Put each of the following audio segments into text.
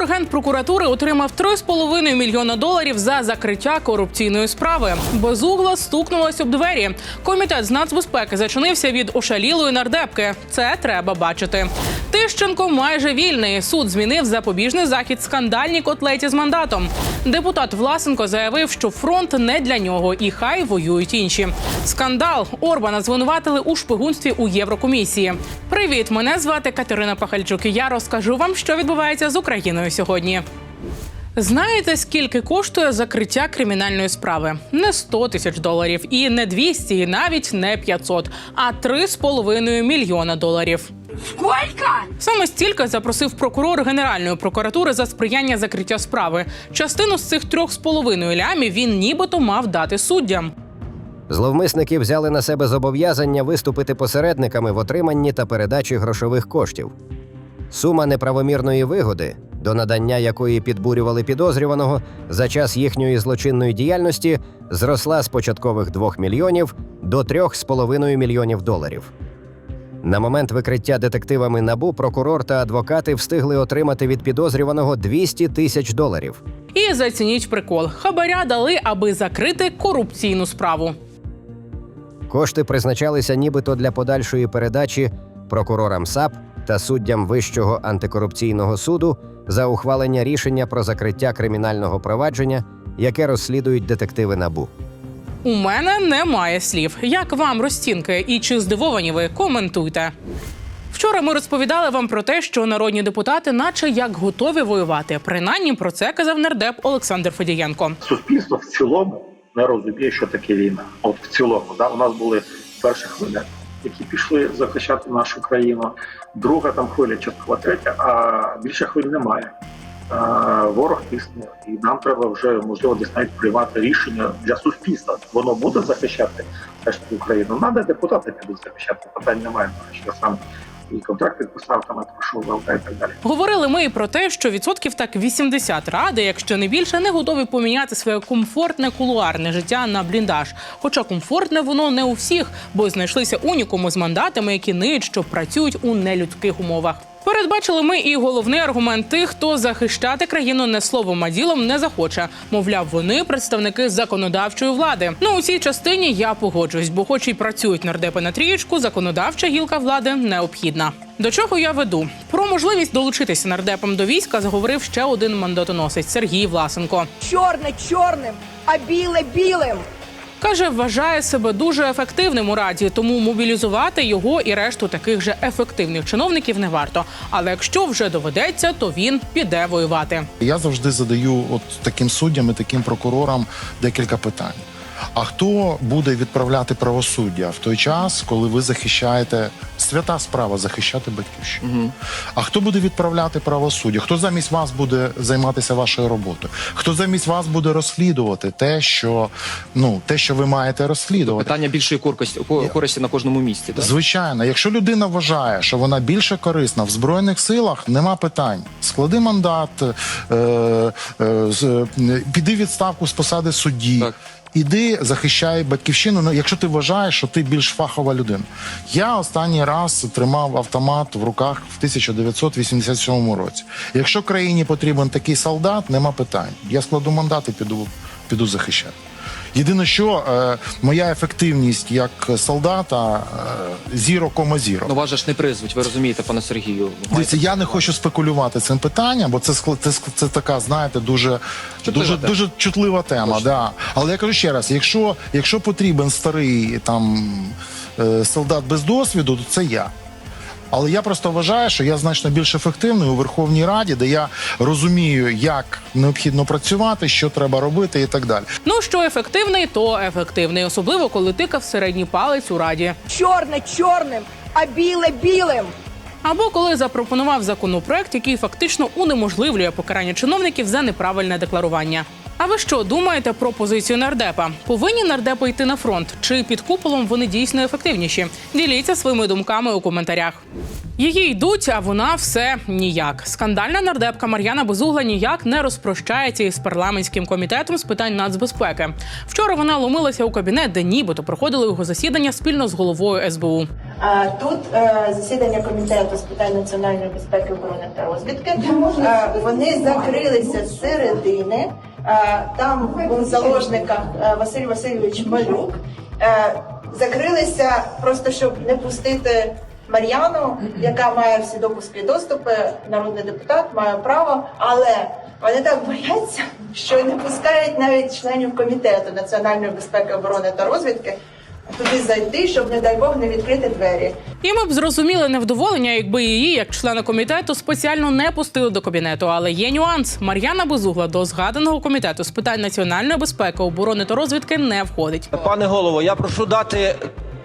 Прокурор генпрокуратури отримав 3,5 мільйона доларів за закриття корупційної справи. Безугла стукнулась об двері. Комітет з нацбезпеки зачинився від ошалілої нардепки. Це треба бачити. Тищенко майже вільний. Суд змінив запобіжний захід скандальній котлеті з мандатом. Депутат Власенко заявив, що фронт не для нього, і хай воюють інші. Скандал Орбана звинуватили у шпигунстві у Єврокомісії. Привіт, мене звати Катерина Пахальчук. і Я розкажу вам, що відбувається з Україною сьогодні. Знаєте, скільки коштує закриття кримінальної справи? Не 100 тисяч доларів, і не 200, і навіть не 500, а 3,5 мільйона доларів. Сколько? Саме стільки запросив прокурор Генеральної прокуратури за сприяння закриття справи. Частину з цих трьох з половиною лямів він нібито мав дати суддям. Зловмисники взяли на себе зобов'язання виступити посередниками в отриманні та передачі грошових коштів. Сума неправомірної вигоди, до надання якої підбурювали підозрюваного за час їхньої злочинної діяльності, зросла з початкових 2 мільйонів до 3,5 мільйонів доларів. На момент викриття детективами НАБУ прокурор та адвокати встигли отримати від підозрюваного 200 тисяч доларів. І зацініть прикол: хабаря дали, аби закрити корупційну справу. Кошти призначалися нібито для подальшої передачі прокурорам САП та суддям Вищого антикорупційного суду за ухвалення рішення про закриття кримінального провадження, яке розслідують детективи НАБУ. У мене немає слів. Як вам розцінки і чи здивовані ви? Коментуйте. Вчора ми розповідали вам про те, що народні депутати, наче як готові воювати. Принаймні про це казав нардеп Олександр Федієнко. суспільство в цілому не розуміє, що таке війна. От в цілому, да, у нас були перші хвиля, які пішли захищати нашу країну. Друга там хвиля, часткова третя, а більше хвиль немає. Ворог тисне, і нам треба вже можливо десь навіть приймати рішення для суспільства. Воно буде захищати теж Україну. Надо депутати підуть захищати. Питань немає, що саме. сам і контракт підписав, там я пройшов ВЛК і так далі. Говорили ми і про те, що відсотків так 80 ради, якщо не більше, не готові поміняти своє комфортне кулуарне життя на бліндаж. Хоча комфортне воно не у всіх, бо знайшлися унікуми з мандатами, які ниють, що працюють у нелюдських умовах. Передбачили ми і головний аргумент тих, хто захищати країну не словом, а ділом не захоче. Мовляв, вони представники законодавчої влади. Ну у цій частині я погоджуюсь, бо, хоч і працюють нардепи на трієчку, законодавча гілка влади необхідна. До чого я веду? Про можливість долучитися нардепам до війська заговорив ще один мандатоносець Сергій Власенко. Чорне чорним, а біле білим. Каже, вважає себе дуже ефективним у раді, тому мобілізувати його і решту таких же ефективних чиновників не варто. Але якщо вже доведеться, то він піде воювати. Я завжди задаю от таким суддям і таким прокурорам декілька питань. А хто буде відправляти правосуддя в той час, коли ви захищаєте свята справа захищати батьківщину? А хто буде відправляти правосуддя? Хто замість вас буде займатися вашою роботою? Хто замість вас буде розслідувати те, що ну те, що ви маєте розслідувати? Питання більшої користі, користі на кожному місці. Так? Звичайно, якщо людина вважає, що вона більше корисна в збройних силах, нема питань. Склади мандат, е, е, е, піди відставку з посади судді. Так. Іди, захищай батьківщину. Ну, якщо ти вважаєш, що ти більш фахова людина. Я останній раз тримав автомат в руках в 1987 році. Якщо країні потрібен такий солдат, нема питань. Я складу мандат і піду, піду захищати. Єдине, що е, моя ефективність як солдата е, зіро кома зіро. Ну, вас же ж не призвуть, ви розумієте, пане Сергію. Дивіться, я не хочу спекулювати цим питанням, бо це це, це така, знаєте, дуже Чутлива дуже, тема. дуже чутлива тема. Да. Але я кажу ще раз: якщо, якщо потрібен старий там е, солдат без досвіду, то це я. Але я просто вважаю, що я значно більш ефективний у Верховній Раді, де я розумію, як необхідно працювати, що треба робити і так далі. Ну що ефективний, то ефективний, особливо коли тикав середній палець у раді. Чорне чорним, а біле білим. Або коли запропонував законопроект, який фактично унеможливлює покарання чиновників за неправильне декларування. А ви що думаєте про позицію нардепа? Повинні нардепи йти на фронт? Чи під куполом вони дійсно ефективніші? Діліться своїми думками у коментарях. Її йдуть, а вона все ніяк. Скандальна нардепка Мар'яна Безугла ніяк не розпрощається із парламентським комітетом з питань нацбезпеки. Вчора вона ломилася у кабінет, де нібито проходили його засідання спільно з головою СБУ. А, Тут е, засідання комітету з питань національної безпеки, оборони та розвідки. Е, Вони закрилися з середини. Там був заложниках е, Василь Васильович Малюк. Е, Закрилися просто щоб не пустити Мар'яну, яка має всі допуски доступи. Народний депутат має право, але вони так бояться, що не пускають навіть членів комітету національної безпеки, оборони та розвідки туди зайти, щоб, не дай Бог, не відкрити двері. І ми б зрозуміли невдоволення, якби її, як члена комітету, спеціально не пустили до кабінету. Але є нюанс: Мар'яна Безугла до згаданого комітету з питань національної безпеки, оборони та розвідки не входить. Пане голово, я прошу дати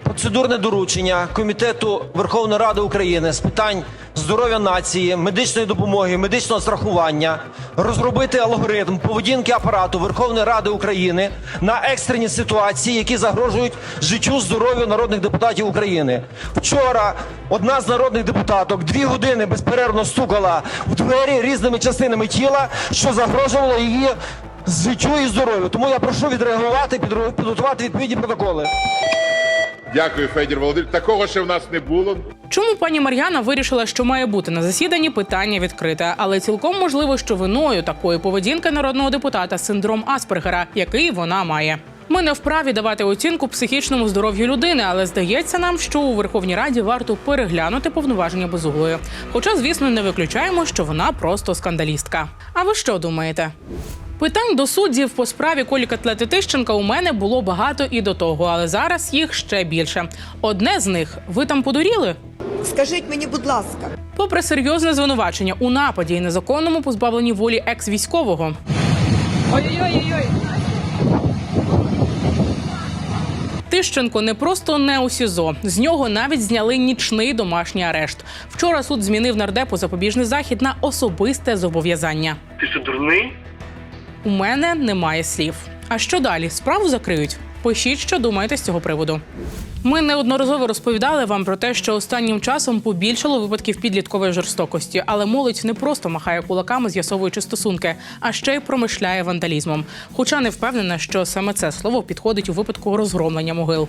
процедурне доручення Комітету Верховної Ради України з питань здоров'я нації, медичної допомоги, медичного страхування, розробити алгоритм поведінки апарату Верховної Ради України на екстрені ситуації, які загрожують життю здоров'ю народних депутатів України. Вчора одна з народних депутаток дві години безперервно стукала в двері різними частинами тіла, що загрожувало її життю і здоров'ю. Тому я прошу відреагувати, підготувати відповідні протоколи. Дякую, Федір Володимирович. Такого ще в нас не було. Чому пані Мар'яна вирішила, що має бути на засіданні питання відкрите, але цілком можливо, що виною такої поведінки народного депутата синдром Аспергера, який вона має. Ми не вправі давати оцінку психічному здоров'ю людини, але здається нам, що у Верховній Раді варто переглянути повноваження безуглої. Хоча, звісно, не виключаємо, що вона просто скандалістка. А ви що думаєте? Питань до суддів по справі Колі Котлети Тищенка у мене було багато і до того, але зараз їх ще більше. Одне з них ви там подуріли? Скажіть мені, будь ласка. Попри серйозне звинувачення у нападі і незаконному позбавленні волі екс-військового. Тищенко не просто не у СІЗО. З нього навіть зняли нічний домашній арешт. Вчора суд змінив нардепу запобіжний захід на особисте зобов'язання. Ти що дурний? У мене немає слів. А що далі? Справу закриють? Пишіть, що думаєте з цього приводу. Ми неодноразово розповідали вам про те, що останнім часом побільшало випадків підліткової жорстокості, але молодь не просто махає кулаками, з'ясовуючи стосунки, а ще й промишляє вандалізмом. Хоча не впевнена, що саме це слово підходить у випадку розгромлення могил.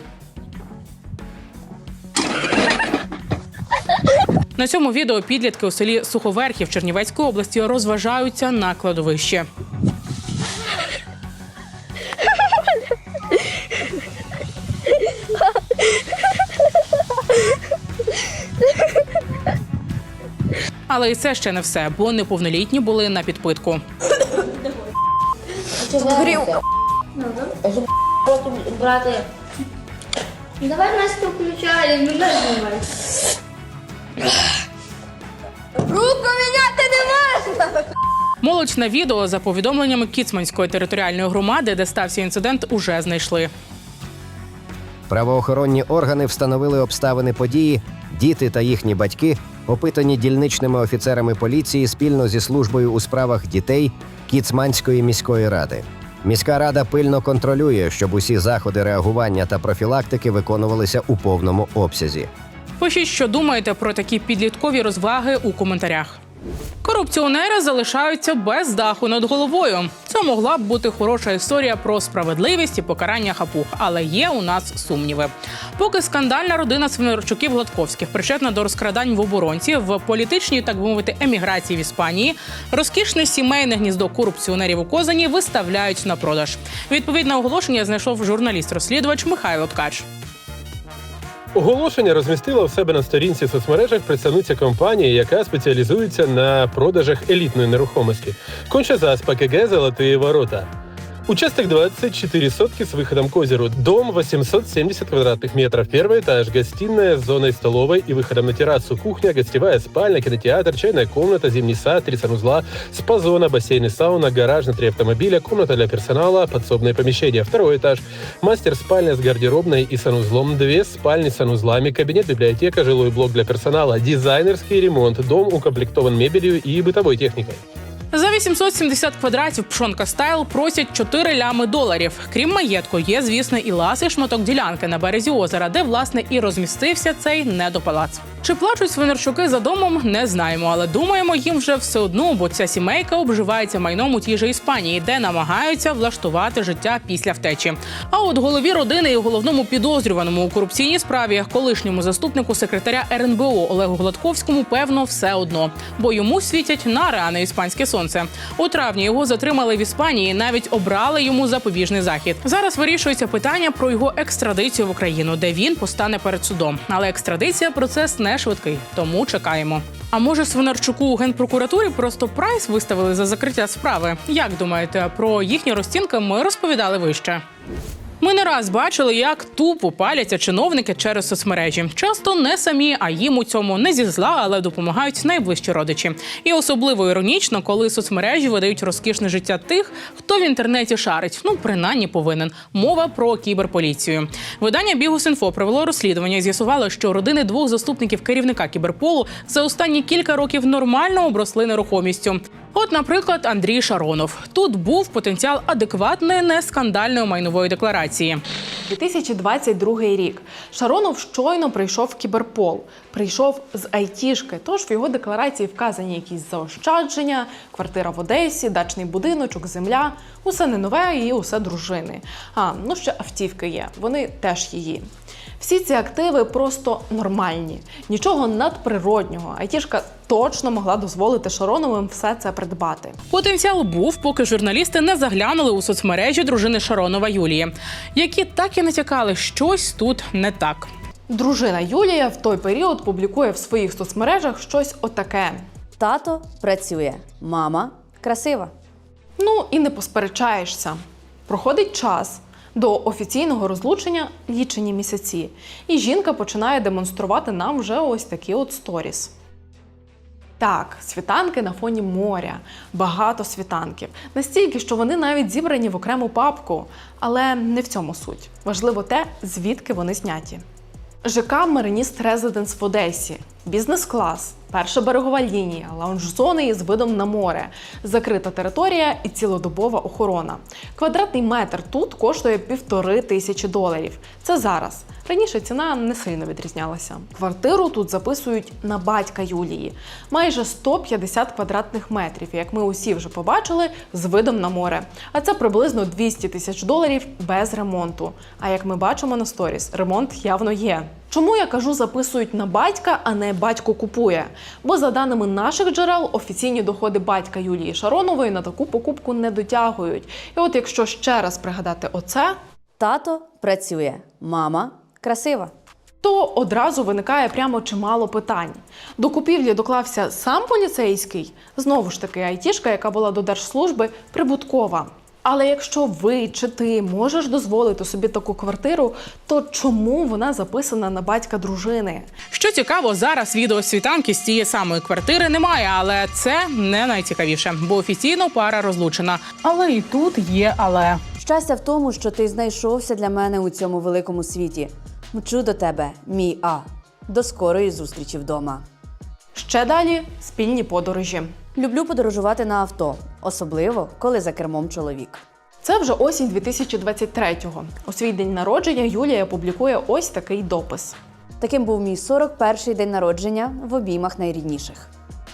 На цьому відео підлітки у селі Суховерхів Чернівецької області розважаються на кладовищі. Але і це ще не все, бо неповнолітні були на підпитку. Грілка. брати. Давай Настю включай, не знімай. Руку міняти не можна! Молодь на відео за повідомленнями Кіцманської територіальної громади, де стався інцидент, уже знайшли. Правоохоронні органи встановили обставини події. Діти та їхні батьки опитані дільничними офіцерами поліції спільно зі службою у справах дітей Кіцманської міської ради. Міська рада пильно контролює, щоб усі заходи реагування та профілактики виконувалися у повному обсязі. Пишіть, що думаєте про такі підліткові розваги у коментарях. Корупціонери залишаються без даху над головою. Це могла б бути хороша історія про справедливість і покарання хапух, але є у нас сумніви. Поки скандальна родина Свинарчуків Гладковських причетна до розкрадань в оборонці в політичній, так би мовити, еміграції в Іспанії, розкішне сімейне гніздо корупціонерів у Козані виставляють на продаж. Відповідне оголошення знайшов журналіст-розслідувач Михайло Ткач. Оголошення розмістила в себе на сторінці в соцмережах представниця компанії, яка спеціалізується на продажах елітної нерухомості. Кончезаспа КГ «Золоті ворота». Участок 24 сотки с выходом к озеру. Дом 870 квадратных метров. Первый этаж. Гостиная с зоной столовой и выходом на террасу. Кухня, гостевая спальня, кинотеатр, чайная комната, зимний сад, три санузла, спа-зона, бассейн и сауна, гараж на три автомобиля, комната для персонала, подсобное помещение. Второй этаж. Мастер-спальня с гардеробной и санузлом. Две спальни с санузлами, кабинет, библиотека, жилой блок для персонала, дизайнерский ремонт. Дом укомплектован мебелью и бытовой техникой. За 870 квадратів пшонка стайл просять 4 лями доларів. Крім маєтку, є, звісно, і ласий шматок ділянки на березі озера, де власне і розмістився цей недопалац. Чи плачуть свинарчуки за домом, не знаємо, але думаємо, їм вже все одно, бо ця сімейка обживається майном у тій же Іспанії, де намагаються влаштувати життя після втечі. А от голові родини і головному підозрюваному у корупційній справі, колишньому заступнику секретаря РНБО Олегу Гладковському, певно, все одно, бо йому світять нари, а іспанське сонце. У травні його затримали в Іспанії, навіть обрали йому запобіжний захід. Зараз вирішується питання про його екстрадицію в Україну, де він постане перед судом. Але екстрадиція процес не швидкий, тому чекаємо. А може Свинарчуку у генпрокуратурі просто прайс виставили за закриття справи? Як думаєте, про їхні розцінки ми розповідали вище. Ми не раз бачили, як тупо паляться чиновники через соцмережі. Часто не самі, а їм у цьому не зі зла, але допомагають найближчі родичі. І особливо іронічно, коли соцмережі видають розкішне життя тих, хто в інтернеті шарить. Ну принаймні повинен. Мова про кіберполіцію. Видання Бігус.Інфо провело розслідування і з'ясувало, що родини двох заступників керівника кіберполу за останні кілька років нормально обросли нерухомістю. От, наприклад, Андрій Шаронов. Тут був потенціал адекватної нескандальної майнової декларації. 2022 рік Шаронов щойно прийшов в кіберпол, прийшов з айтішки. Тож в його декларації вказані якісь заощадження, квартира в Одесі, дачний будиночок, земля. Усе не нове і усе дружини. А ну ще автівки є. Вони теж її. Всі ці активи просто нормальні, нічого надприроднього. Айтішка точно могла дозволити Шароновим все це придбати. Потенціал був, поки журналісти не заглянули у соцмережі дружини Шаронова Юлії, які так і натякали, щось тут не так. Дружина Юлія в той період публікує в своїх соцмережах щось отаке. Тато працює, мама красива. Ну і не посперечаєшся. Проходить час до офіційного розлучення лічені місяці, і жінка починає демонструвати нам вже ось такі от сторіс. Так, світанки на фоні моря, багато світанків. Настільки, що вони навіть зібрані в окрему папку. Але не в цьому суть. Важливо те, звідки вони зняті. ЖК Мариніст Резиденс в Одесі, бізнес-клас, перша берегова лінія, лаунж-зони із видом на море, закрита територія і цілодобова охорона. Квадратний метр тут коштує півтори тисячі доларів. Це зараз. Раніше ціна не сильно відрізнялася. Квартиру тут записують на батька Юлії, майже 150 квадратних метрів, як ми усі вже побачили, з видом на море. А це приблизно 200 тисяч доларів без ремонту. А як ми бачимо на сторіс, ремонт явно є. Чому я кажу, записують на батька, а не батько купує? Бо за даними наших джерел, офіційні доходи батька Юлії Шаронової на таку покупку не дотягують. І от якщо ще раз пригадати оце, Тато працює, мама красива. то одразу виникає прямо чимало питань. До купівлі доклався сам поліцейський, знову ж таки, айтішка, яка була до держслужби, прибуткова. Але якщо ви чи ти можеш дозволити собі таку квартиру, то чому вона записана на батька дружини? Що цікаво, зараз відео світанки з тієї самої квартири немає, але це не найцікавіше, бо офіційно пара розлучена. Але і тут є але. Щастя в тому, що ти знайшовся для мене у цьому великому світі. Мчу до тебе, мій А. До скорої зустрічі вдома. Ще далі спільні подорожі. Люблю подорожувати на авто, особливо коли за кермом чоловік. Це вже осінь 2023-го. У свій день народження Юлія публікує ось такий допис. Таким був мій 41-й день народження в обіймах найрідніших.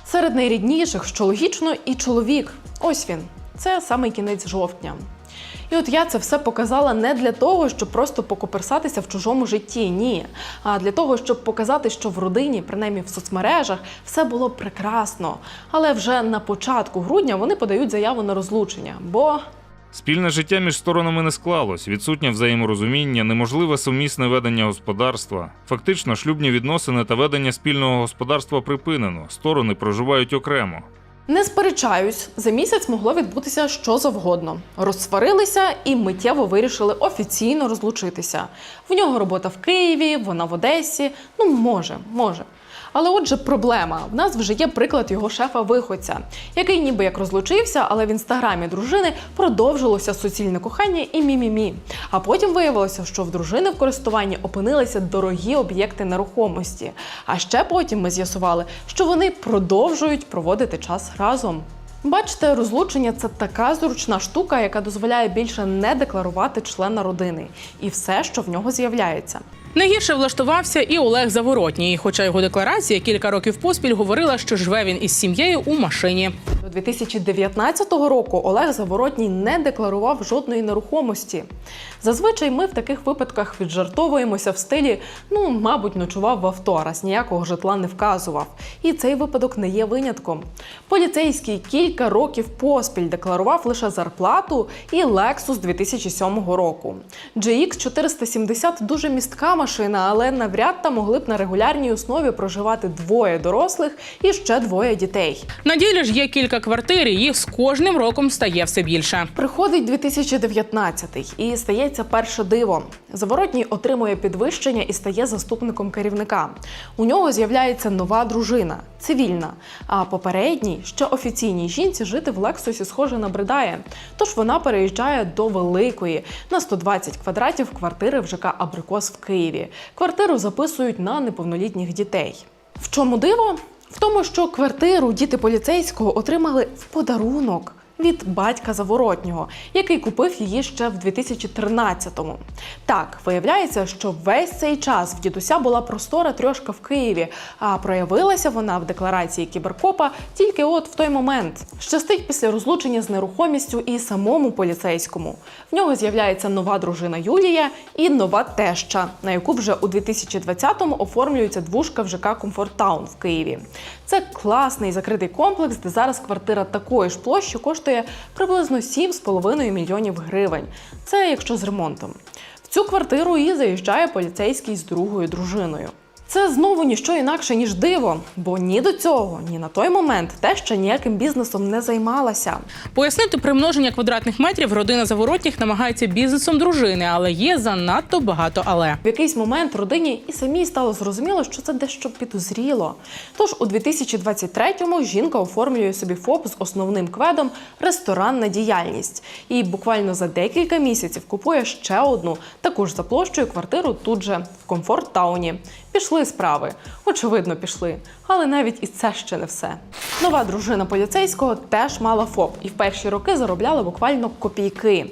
Серед найрідніших, що логічно, і чоловік. Ось він. Це саме кінець жовтня. І от я це все показала не для того, щоб просто покоперсатися в чужому житті, ні. А для того, щоб показати, що в родині, принаймні в соцмережах, все було прекрасно. Але вже на початку грудня вони подають заяву на розлучення, бо Спільне життя між сторонами не склалось, відсутнє взаєморозуміння, неможливе сумісне ведення господарства. Фактично, шлюбні відносини та ведення спільного господарства припинено. Сторони проживають окремо. Не сперечаюсь, за місяць могло відбутися що завгодно. Розсварилися і миттєво вирішили офіційно розлучитися. В нього робота в Києві, вона в Одесі. Ну, може, може. Але отже, проблема. В нас вже є приклад його шефа-виходця, який ніби як розлучився, але в інстаграмі дружини продовжилося суцільне кохання і мі-мі-мі. А потім виявилося, що в дружини в користуванні опинилися дорогі об'єкти нерухомості. А ще потім ми з'ясували, що вони продовжують проводити час разом. Бачите, розлучення це така зручна штука, яка дозволяє більше не декларувати члена родини і все, що в нього з'являється. Не гірше влаштувався і Олег Заворотній, хоча його декларація кілька років поспіль говорила, що живе він із сім'єю у машині. До 2019 року Олег Заворотній не декларував жодної нерухомості. Зазвичай ми в таких випадках віджартовуємося в стилі ну, мабуть, ночував в авто, раз ніякого житла не вказував. І цей випадок не є винятком. Поліцейський кілька років поспіль декларував лише зарплату і Lexus 2007 року. GX 470 дуже містка машина, але навряд та могли б на регулярній основі проживати двоє дорослих і ще двоє дітей. На ділі ж є кілька квартир, і їх з кожним роком стає все більше. Приходить 2019 і стається перше диво. Заворотній отримує підвищення і стає заступником керівника. У нього з'являється нова дружина, цивільна. А попередній, ще офіційній жінці, жити в Лексусі схоже набридає. Тож вона переїжджає до великої на 120 квадратів квартири в ЖК Абрикос в Києві. Квартиру записують на неповнолітніх дітей. В чому диво? В тому, що квартиру діти поліцейського отримали в подарунок від батька Заворотнього, який купив її ще в 2013-му. Так, виявляється, що весь цей час в дідуся була простора трьошка в Києві, а проявилася вона в декларації кіберкопа тільки от в той момент. Щастить після розлучення з нерухомістю і самому поліцейському. В нього з'являється нова дружина Юлія і нова теща, на яку вже у 2020-му оформлюється двушка в ЖК Комфорт Таун в Києві. Це класний закритий комплекс, де зараз квартира такої ж площі коштує приблизно 7,5 мільйонів гривень. Це якщо з ремонтом. В цю квартиру і заїжджає поліцейський з другою дружиною. Це знову ніщо інакше, ніж диво, бо ні до цього, ні на той момент теща ніяким бізнесом не займалася. Пояснити примноження квадратних метрів родина Заворотніх намагається бізнесом дружини, але є занадто багато але. В якийсь момент родині і самій стало зрозуміло, що це дещо підозріло. Тож у 2023-му жінка оформлює собі ФОП з основним кведом ресторанна діяльність. І буквально за декілька місяців купує ще одну, таку ж за площею квартиру тут же в комфорт тауні. Пішли справи. Очевидно, пішли. Але навіть і це ще не все. Нова дружина поліцейського теж мала ФОП і в перші роки заробляла буквально копійки.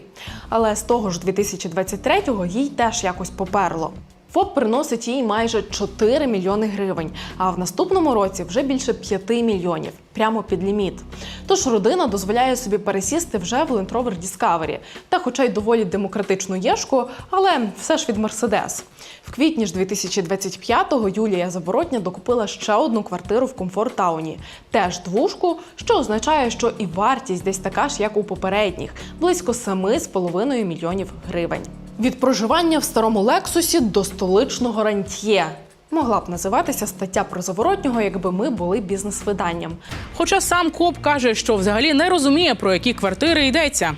Але з того ж 2023-го їй теж якось поперло. ФОП приносить їй майже 4 мільйони гривень, а в наступному році вже більше 5 мільйонів, прямо під ліміт. Тож родина дозволяє собі пересісти вже в Land Rover Discovery, та хоча й доволі демократичну єшку, але все ж від Мерседес. В квітні ж 2025-го Юлія Заворотня докупила ще одну квартиру в Комфорт Тауні, теж двушку, що означає, що і вартість десь така ж, як у попередніх, близько 7,5 мільйонів гривень. Від проживання в старому Лексусі до столичного рантьє. Могла б називатися стаття про заворотнього, якби ми були бізнес-виданням. Хоча сам коп каже, що взагалі не розуміє, про які квартири йдеться.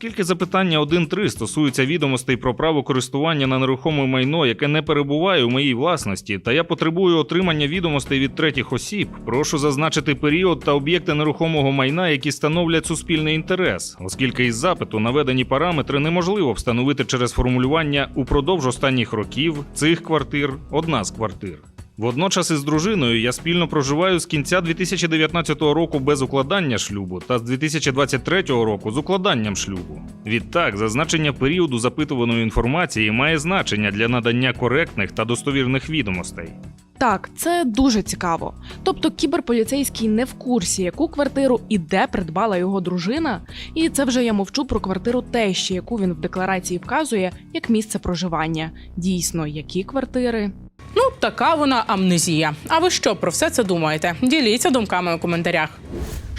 Оскільки запитання 1.3 стосується відомостей про право користування на нерухоме майно, яке не перебуває у моїй власності, та я потребую отримання відомостей від третіх осіб, прошу зазначити період та об'єкти нерухомого майна, які становлять суспільний інтерес, оскільки із запиту наведені параметри неможливо встановити через формулювання упродовж останніх років цих квартир одна з квартир. Водночас із дружиною я спільно проживаю з кінця 2019 року без укладання шлюбу та з 2023 року з укладанням шлюбу. Відтак, зазначення періоду запитуваної інформації має значення для надання коректних та достовірних відомостей. Так, це дуже цікаво. Тобто кіберполіцейський не в курсі, яку квартиру і де придбала його дружина. І це вже я мовчу про квартиру тещі, яку він в декларації вказує як місце проживання. Дійсно, які квартири. Ну, така вона амнезія. А ви що про все це думаєте? Діліться думками у коментарях.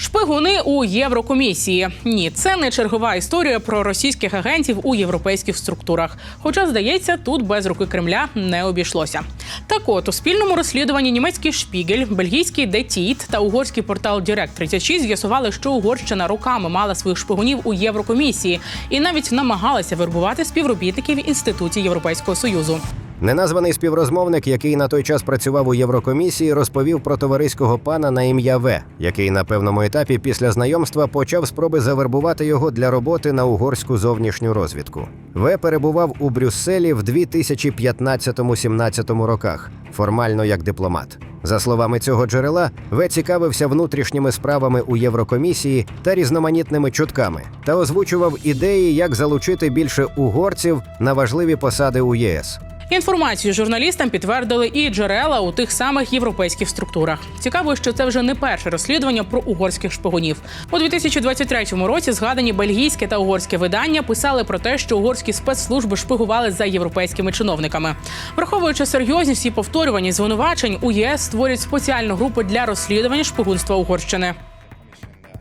Шпигуни у Єврокомісії. Ні, це не чергова історія про російських агентів у європейських структурах. Хоча, здається, тут без руки Кремля не обійшлося. Так от у спільному розслідуванні німецький шпігель, бельгійський Детіт та угорський портал Директ 36 з'ясували, що Угорщина роками мала своїх шпигунів у Єврокомісії і навіть намагалася вербувати співробітників інституції Європейського союзу. Неназваний співрозмовник, який на той час працював у Єврокомісії, розповів про товариського пана на ім'я В, який на певному етапі після знайомства почав спроби завербувати його для роботи на угорську зовнішню розвідку. В перебував у Брюсселі в 2015-17 роках, формально як дипломат. За словами цього джерела, В цікавився внутрішніми справами у Єврокомісії та різноманітними чутками та озвучував ідеї, як залучити більше угорців на важливі посади у ЄС. Інформацію журналістам підтвердили і джерела у тих самих європейських структурах. Цікаво, що це вже не перше розслідування про угорських шпигунів. У 2023 році згадані бельгійське та угорське видання писали про те, що угорські спецслужби шпигували за європейськими чиновниками. Враховуючи серйозність і повторюваність звинувачень, у ЄС створюють спеціальну групу для розслідування шпигунства Угорщини.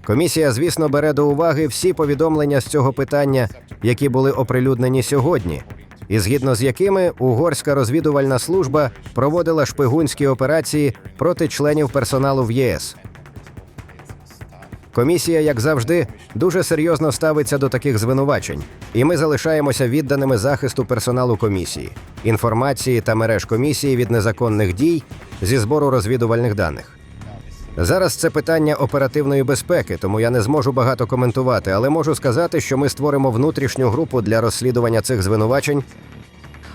Комісія, звісно, бере до уваги всі повідомлення з цього питання, які були оприлюднені сьогодні, і згідно з якими угорська розвідувальна служба проводила шпигунські операції проти членів персоналу в ЄС. Комісія, як завжди, дуже серйозно ставиться до таких звинувачень, і ми залишаємося відданими захисту персоналу комісії, інформації та мереж комісії від незаконних дій зі збору розвідувальних даних. Зараз це питання оперативної безпеки, тому я не зможу багато коментувати, але можу сказати, що ми створимо внутрішню групу для розслідування цих звинувачень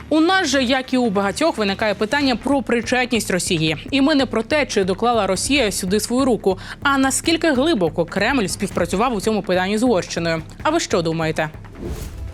У нас же, як і у багатьох, виникає питання про причетність Росії. І ми не про те, чи доклала Росія сюди свою руку, а наскільки глибоко Кремль співпрацював у цьому питанні з Угорщиною. А ви що думаєте?